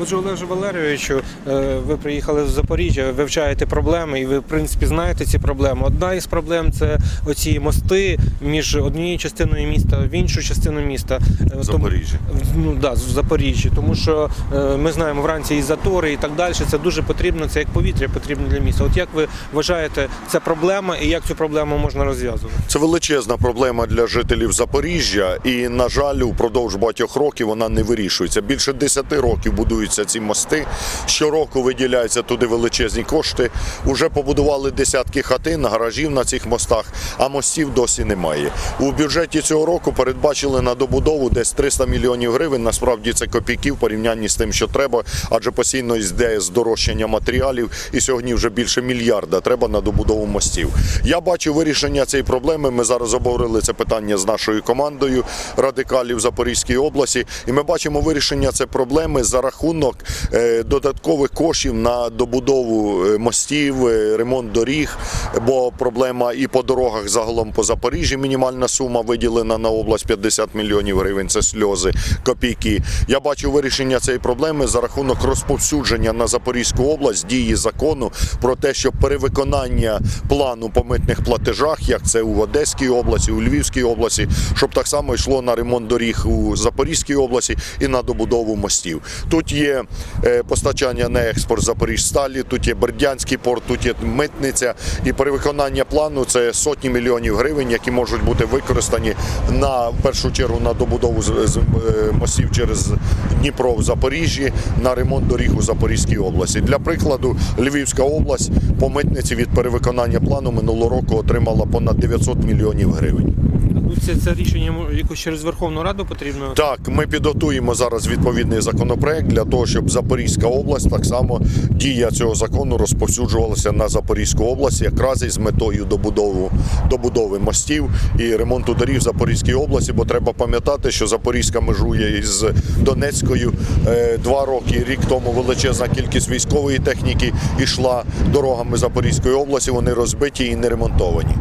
Отже, Олеже Валерійовичу, е, ви приїхали з Запоріжжя, вивчаєте проблеми, і ви, в принципі, знаєте ці проблеми. Одна із проблем це оці мости між однією частиною міста в іншу частину міста. Е, тому- Запоріжжя. Ну да, в Запоріжжі, тому що е, ми знаємо вранці і затори, і так далі. Це дуже потрібно. Це як повітря потрібно для міста. От як ви вважаєте, це проблема і як цю проблему можна розв'язувати? Це величезна проблема для жителів Запоріжжя, і на жаль, упродовж багатьох років вона не вирішується. Більше 10 років будуються ці мости. Щороку виділяються туди величезні кошти. Уже побудували десятки хатин, гаражів на цих мостах, а мостів досі немає. У бюджеті цього року передбачили на добудову десь 300 мільйонів гривень. Насправді це копійки в порівнянні з тим, що треба, адже постійно йде здорожчання матеріалів, і сьогодні вже більше мільярда треба на добудову мостів. Я бачу вирішення цієї проблеми. Ми зараз обговорили це питання з нашою командою радикалів Запорізької області, і ми бачимо вирішення цієї проблеми за рахунок е, додаткових коштів на добудову е, мостів, е, ремонт доріг. Бо проблема і по дорогах загалом по Запоріжжі мінімальна сума виділена на область 50 мільйонів гривень. Це сльози, копійки. Я бачу вирішення цієї проблеми за рахунок розповсюдження на Запорізьку область дії закону про те, що перевиконання плану по митних платежах, як це у Одеській області, у Львівській області, щоб так само йшло на ремонт доріг у Запорізькій області і на добудову мостів. Тут є е, постачання на експорт Запоріжсталі, тут є Бердянський порт, тут є митниця. І перевиконання плану це сотні мільйонів гривень, які можуть бути використані на в першу чергу на добудову е, мостів через Дніпро в Запоріжжі, на ремонт доріг у Запорізькій області. Для прикладу, Львівська область по митниці від перевиконання плану минулого року отримала понад 900 мільйонів гривень. Ну, Це, це рішення якось через Верховну Раду потрібно. Так, ми підготуємо зараз відповідний законопроект для того, щоб Запорізька область так само дія цього закону розповсюджувалася на Запорізьку область, якраз із метою добудови, добудови мостів і ремонту доріг в Запорізькій області. Бо треба пам'ятати, що Запорізька межує із Донецькою Е, два роки. Рік тому величезна кількість військової техніки йшла дорогами Запорізької області. Вони розбиті і не ремонтовані.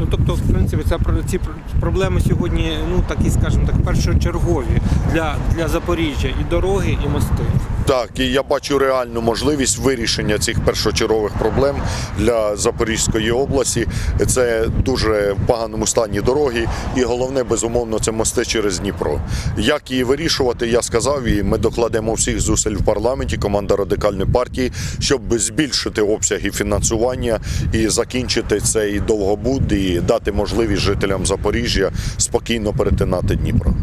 Ну тобто, в принципі, ця, ці проблеми сьогодні, ну такі, скажімо так, першочергові для, для Запоріжжя і дороги, і мости. Так, і я бачу реальну можливість вирішення цих першочергових проблем для Запорізької області. Це дуже в поганому стані дороги, і головне, безумовно, це мости через Дніпро. Як її вирішувати, я сказав, і ми докладемо всіх зусиль в парламенті, команда радикальної партії, щоб збільшити обсяги фінансування і закінчити цей довгобуд і дати можливість жителям Запоріжжя спокійно перетинати Дніпро.